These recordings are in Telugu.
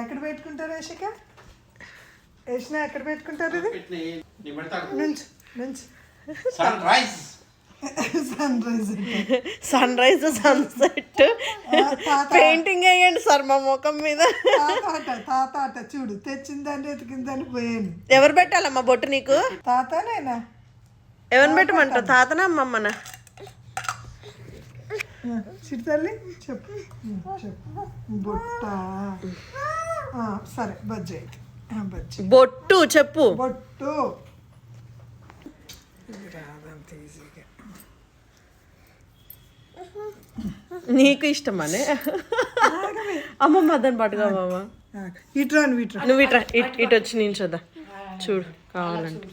ఎక్కడ పెట్టుకుంటారు యశిక? యశిన ఎక్కడ పెట్టుకుంటారు ఇది? నుంచి నుంచి. Sunrise sunrise sunrise sunset తాత. పెయింటింగ్ వేయండి సార్ మా ముఖం మీద. తాత ఆట తాత ఆట. చూడు తెచ్చిందని ఎతికిందని పోయాను. ఎవరు పెట్టాలమ్మా బొట్టు నీకు? తాతనేనా ఎవరిని పెట్టమంటావు? తాతనా అమ్మమ్మనా? చిరుతల్లి చెప్పు. చెప్పు. బుట్ట. సరే బజ్జీ బజ్జీ. బొట్టు చెప్పు. బొట్టు. నీకు ఇష్టమానే అమ్మ మదన్ పాటుగా బాబా ఇట్రా నువ్వు ఇట్రా నువ్వు ఇట్రా ఇటు వచ్చి నించోదా చూడు కావాలంటే.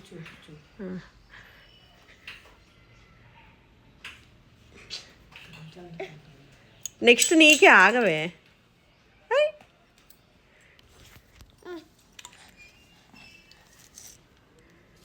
నెక్స్ట్ నీకే ఆగవే.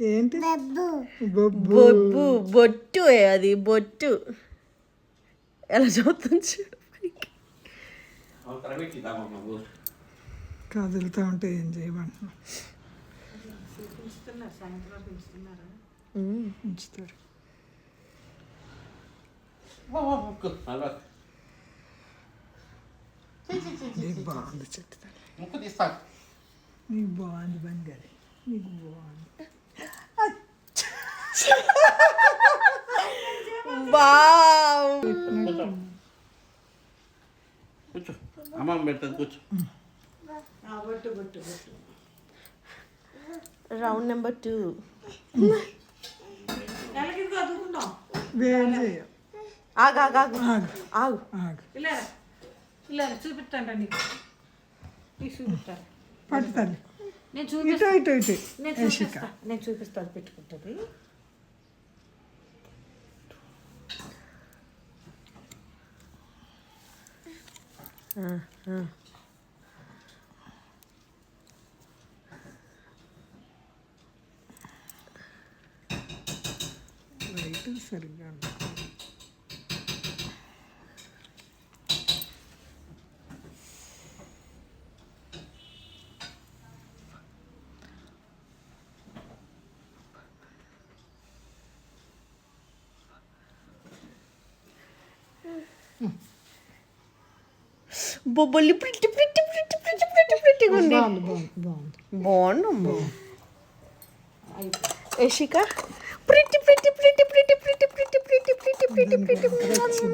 ఏంటి? బొబ్బు. బొబ్బు. బొట్టు అది బొట్టు. ఎలా చూస్తుంది చూడు కదులుతూ ఉంటే ఏం చేయమంటున్నావు? ఉమ్. ఉంచుతారు. నీకు బాగుంది చెట్టు నీకు బాగుంది బంగారి. నీకు బాగుంది వావ్. కూర్చో. అమ్మ పెడతాను కూర్చో. రౌండ్ నెంబర్ టూ చూపిస్తాను. పెట్టుకుంటది చూపిస్తాను నేను నేను చూపిస్తాను పెట్టుకుంటుంది. ലൈറ്റ് ശരിക്കാണ് Mm. బొబ్బొల్లి pretty pretty pretty pretty pretty ప్రిట్టిగా ఉంది బాగుంది బాగుంది బాగుంది బాగుందమ్మా Yashika pretty pretty pretty pretty pretty pretty pretty pretty pretty pretty.